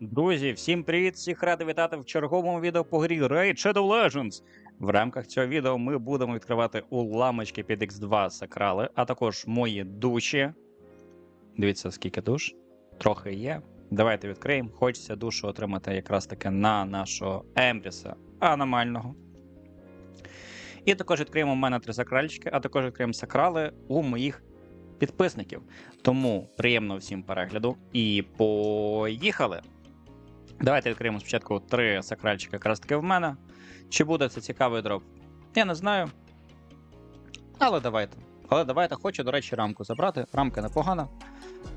Друзі, всім привіт! Всіх радий вітати в черговому відео по грі Raid Shadow Legends. В рамках цього відео ми будемо відкривати уламочки під X2 сакрали, а також мої душі. Дивіться, скільки душ. Трохи є. Давайте відкриємо. Хочеться душу отримати якраз таки на нашого Ембріса аномального. І також відкриємо у мене три сакральчики, а також відкриємо сакрали у моїх. Підписників тому приємного всім перегляду і поїхали. Давайте відкриємо спочатку три сакральчика якраз таки в мене. Чи буде це цікавий дроп? Я не знаю. Але давайте. Але давайте хочу, до речі, рамку забрати. Рамка непогана.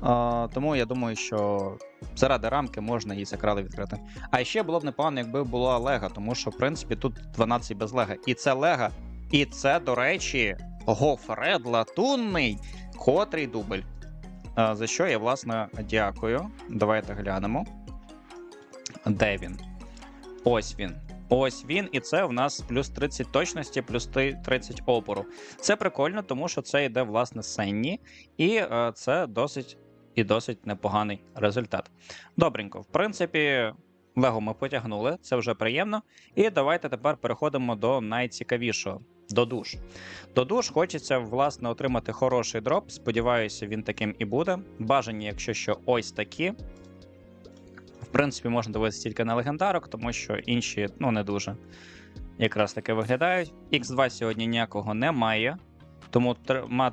А, Тому я думаю, що заради рамки можна і сакрали відкрити. А ще було б непогано, якби була лега, тому що, в принципі, тут 12 без лега. І це лега. І це, до речі, Гофред латунний, котрий дубль. За що я, власне, дякую. Давайте глянемо де він. Ось він. Ось він, і це в нас плюс 30 точності, плюс 30 опору. Це прикольно, тому що це йде власне сенні, і е, це досить і досить непоганий результат. Добренько, в принципі, лего ми потягнули, це вже приємно. І давайте тепер переходимо до найцікавішого. До душ. До душ хочеться власне отримати хороший дроп. Сподіваюся, він таким і буде. Бажані, якщо що, ось такі принципі, можна довести тільки на легендарок, тому що інші ну не дуже якраз таки виглядають. X2 сьогодні ніякого немає, тому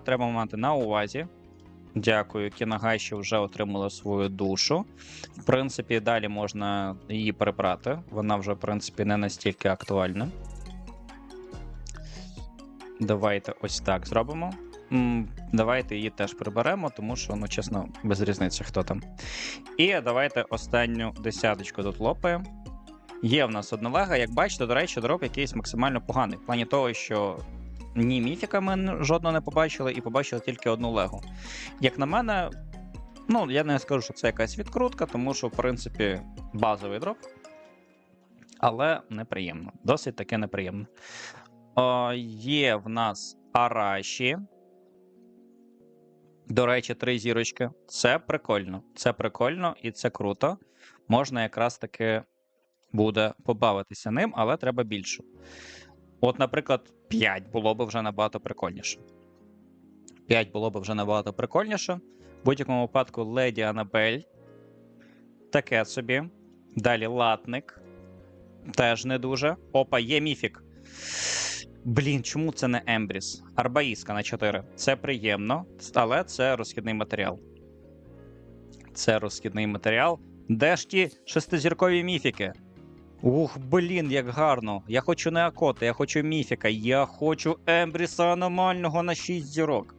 треба мати на увазі. Дякую, Кінагайші вже отримала свою душу. В принципі, далі можна її прибрати. Вона вже, в принципі, не настільки актуальна. Давайте ось так зробимо. Давайте її теж приберемо, тому що, ну чесно, без різниці, хто там. І давайте останню десяточку тут лопаємо. Є в нас однолега, як бачите, до речі, дроп якийсь максимально поганий. В плані того, що ні міфіка ми жодного не побачили, і побачили тільки одну легу. Як на мене, ну я не скажу, що це якась відкрутка, тому що, в принципі, базовий дроп. Але неприємно. Досить таке неприємно. О, Є в нас араші. До речі, три зірочки. Це прикольно. Це прикольно і це круто. Можна якраз таки буде побавитися ним, але треба більше. От, наприклад, 5 було б вже набагато прикольніше. 5 було б вже набагато прикольніше. В будь-якому випадку Леді Анабель. Таке собі. Далі латник. Теж не дуже. Опа, є міфік. Блін, чому це не Ембріс? Арбаїска на 4. Це приємно, але це розхідний матеріал. Це розхідний матеріал. Де ж ті шестизіркові міфіки? Ух, блін, як гарно. Я хочу не Акота, я хочу міфіка. Я хочу Ембріса аномального на 6 зірок.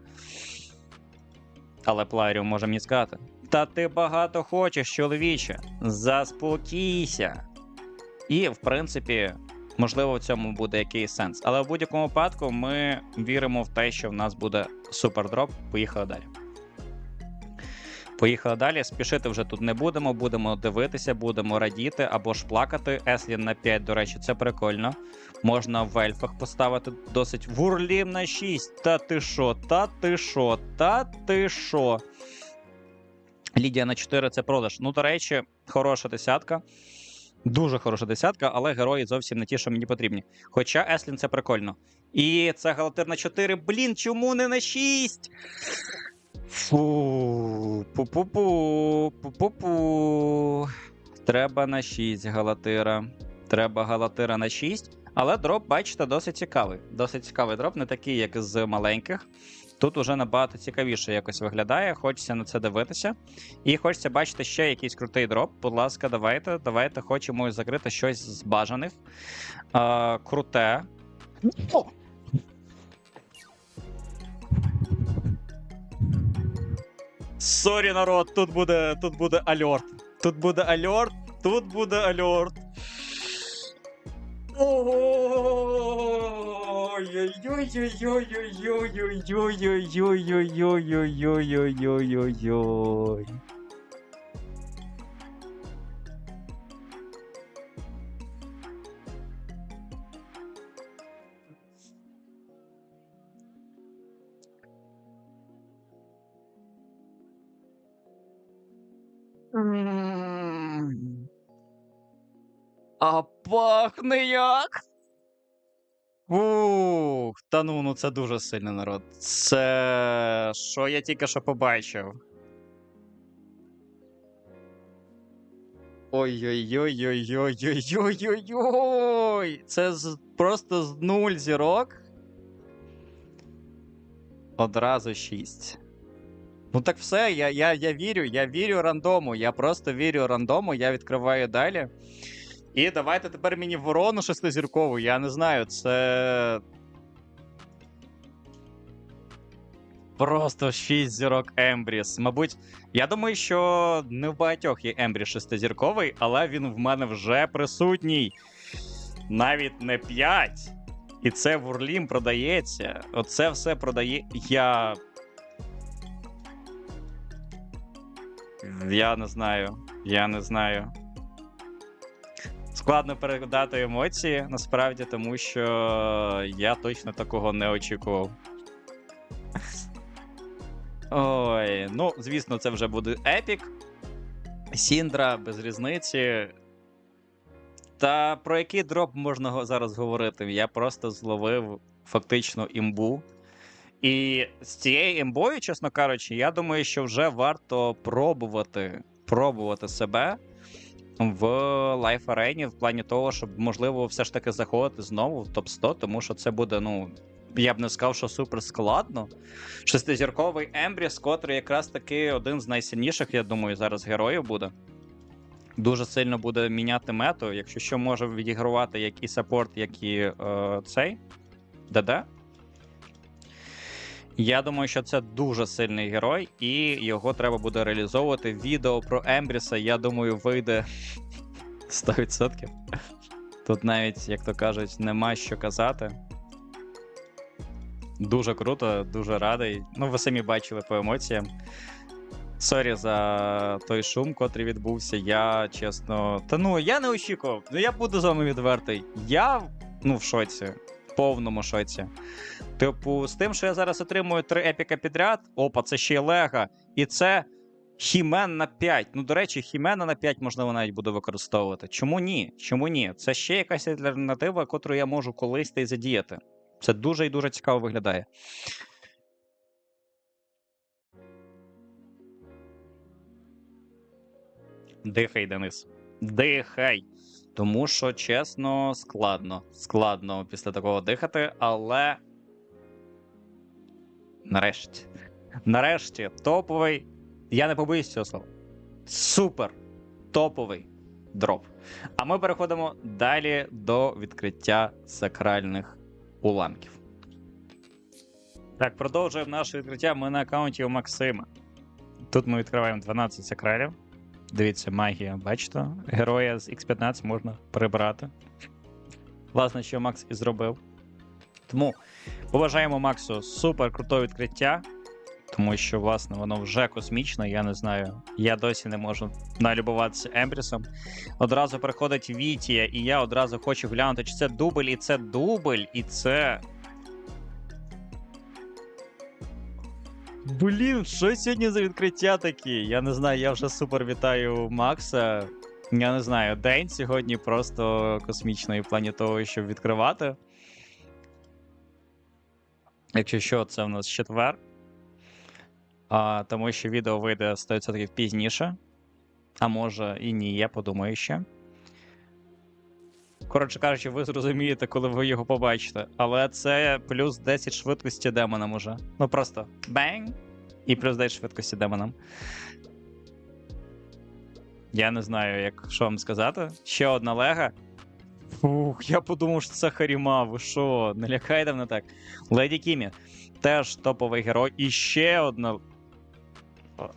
Але Пларіум може мені сказати. Та ти багато хочеш, чоловіче. Заспокійся. І, в принципі. Можливо, в цьому буде якийсь сенс. Але в будь-якому випадку ми віримо в те, що в нас буде супердроп. Поїхали далі. Поїхали далі. Спішити вже тут не будемо. Будемо дивитися, будемо радіти або ж плакати. Еслін на 5, до речі, це прикольно. Можна в ельфах поставити досить вурлів на 6. Та ти шо, та ти шо, та ти шо. Лідія на 4 це продаж. Ну, до речі, хороша десятка. Дуже хороша десятка, але герої зовсім не ті, що мені потрібні. Хоча Еслін це прикольно. І це галатер на 4. Блін, чому не на 6? Фу, пу-пу-пу, пу-пу-пу. Треба на 6 галатира. Треба галатира на 6. Але дроп, бачите, досить цікавий. Досить цікавий дроп, не такий, як з маленьких. Тут уже набагато цікавіше якось виглядає. Хочеться на це дивитися. І хочеться бачити ще якийсь крутий дроп. Будь ласка, давайте, давайте хочемо закрити щось з бажаних. Е, Круте. О! Сорі, народ, тут буде тут буде альорт. Тут буде альорт, тут буде альорт. Ого! Ой-ой-ой-ой-ой-ой-ой-ой-ой-ой-ой-ой-ой-ой-ой-ой-ой. А пахне як? Ух, та ну, ну це дуже сильний народ. Це. Що я тільки що побачив? Ой-ой-ой-ой-ой-ой-ой-ой-ой! Це з, просто з нуль зірок. Одразу шість. Ну так все, я, я, я вірю, я вірю рандому. Я просто вірю рандому, я відкриваю далі. І давайте тепер мені ворону шестизіркову. Я не знаю, це. Просто 6 зірок Ембріс. Мабуть, я думаю, що не в багатьох є Ембріс шестизірковий, але він в мене вже присутній. Навіть не 5. І це в Урлім продається. Оце все продає. Я. Я не знаю. Я не знаю. Складно передати емоції насправді, тому що я точно такого не очікував. Ой, ну, звісно, це вже буде епік. Сіндра без різниці. Та про який дроп можна зараз говорити? Я просто зловив фактично імбу. І з цією імбою, чесно кажучи, я думаю, що вже варто пробувати, пробувати себе в лайф арені в плані того, щоб можливо все ж таки заходити знову в топ 100 тому що це буде, ну. Я б не сказав, що супер складно. Шестизірковий Ембріс, котрий якраз таки один з найсильніших, я думаю, зараз героїв буде. Дуже сильно буде міняти мету, якщо що може відігравати як і саппорт, як і е, цей ДД. Я думаю, що це дуже сильний герой, і його треба буде реалізовувати. Відео про Ембріса, я думаю, вийде 100%. Тут навіть, як то кажуть, нема що казати. Дуже круто, дуже радий. Ну, ви самі бачили по емоціям. Сорі за той шум, котрий відбувся. Я чесно. Та ну, я не очікував. Ну, я буду з вами відвертий. Я ну, в шоці. В повному шоці. Типу, з тим, що я зараз отримую три епіка підряд. Опа, це ще й лега. І це Хімен на 5. Ну, до речі, Хімена на 5 можливо навіть буду використовувати. Чому ні? Чому ні? Це ще якась альтернатива, яку я можу колись та й задіяти. Це дуже і дуже цікаво виглядає. Дихай, Денис. Дихай. Тому що, чесно, складно. Складно після такого дихати, але. Нарешті. Нарешті, топовий. Я не побоюсь цього слова. Супер топовий дроп. А ми переходимо далі до відкриття сакральних уламків. Так, продовжуємо наше відкриття. Ми на аккаунті у Максима. Тут ми відкриваємо 12 сакралів. Дивіться, магія, бачите? Героя з X15 можна прибрати. Власне, що Макс і зробив. Тому побажаємо Максу супер крутого відкриття. Тому що, власне, воно вже космічне, я не знаю. Я досі не можу налюбуватися Ембрісом. Одразу приходить Вітія, і я одразу хочу глянути, чи це дубль, і це дубль, і це. Блін, що сьогодні за відкриття такі? Я не знаю, я вже супер вітаю Макса. Я не знаю, день сьогодні просто космічний в плані того, щоб відкривати. Якщо що, це в нас четвер. А, тому що відео вийде 100% пізніше. А може і ні, я подумаю ще. Коротше кажучи, ви зрозумієте, коли ви його побачите. Але це плюс 10 швидкості демонам уже. Ну просто бенг! І плюс 10 швидкості демонам. Я не знаю, як що вам сказати. Ще одна лега. Фух, я подумав, що це Харіма. Ви що? Не лякайте мене так. Леді Кімі теж топовий герой. І ще одна.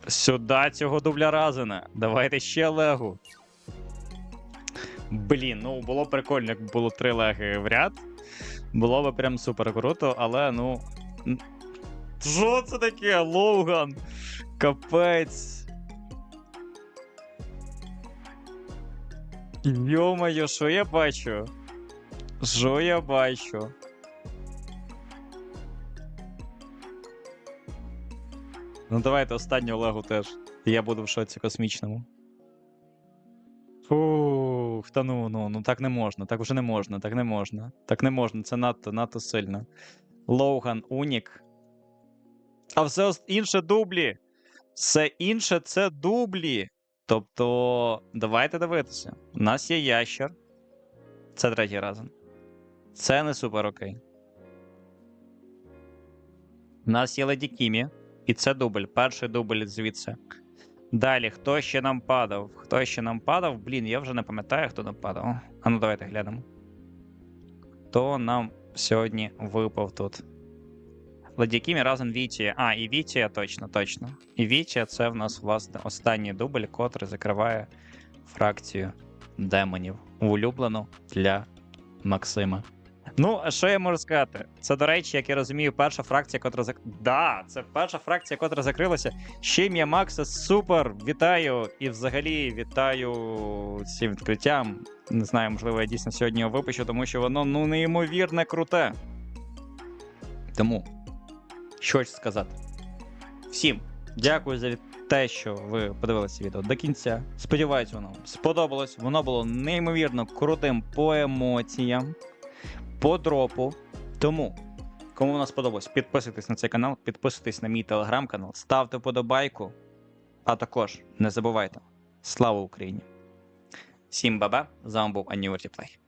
Сюди цього дубля Разина. Давайте ще легу. Блін, ну було прикольно, як було три леги в ряд. Було б прям супер круто, але ну. Що це таке? Лоуган? Капець. Йо-моє, що я бачу? Що я бачу? Ну давайте останню легу теж. Я буду в шоці космічному. Фу. друг. Та ну, ну, ну так не можна, так вже не можна, так не можна. Так не можна, це надто, надто сильно. Лоуган, Унік. А все інше дублі. Все інше це дублі. Тобто, давайте дивитися. У нас є ящер. Це третій разом. Це не супер окей. У нас є Леді Кімі. І це дубль. Перший дубль звідси. Далі, хто ще нам падав? Хто ще нам падав? Блін, я вже не пам'ятаю, хто нам падав. А ну давайте глянемо. Хто нам сьогодні випав тут? Леді разом Вітія. А, і Вітія точно, точно. І Вітія це в нас власне останній дубль, котрий закриває фракцію демонів. Улюблену для Максима. Ну, а що я можу сказати? Це, до речі, як я розумію, перша фракція, котра зак... Да, це перша фракція, котра закрилася. Ще ім'я Макса супер! Вітаю! І взагалі вітаю цим відкриттям. Не знаю, можливо, я дійсно сьогодні його випущу, тому що воно ну неймовірне круте. Тому, що хочу сказати. Всім дякую за те, що ви подивилися відео до кінця. Сподіваюсь, воно вам сподобалось. Воно було неймовірно крутим по емоціям, по дропу. Тому, кому воно сподобалось, підписуйтесь на цей канал, підписуйтесь на мій телеграм-канал, ставте вподобайку. А також не забувайте, слава Україні! Всім баба! З вами був Annuity Play.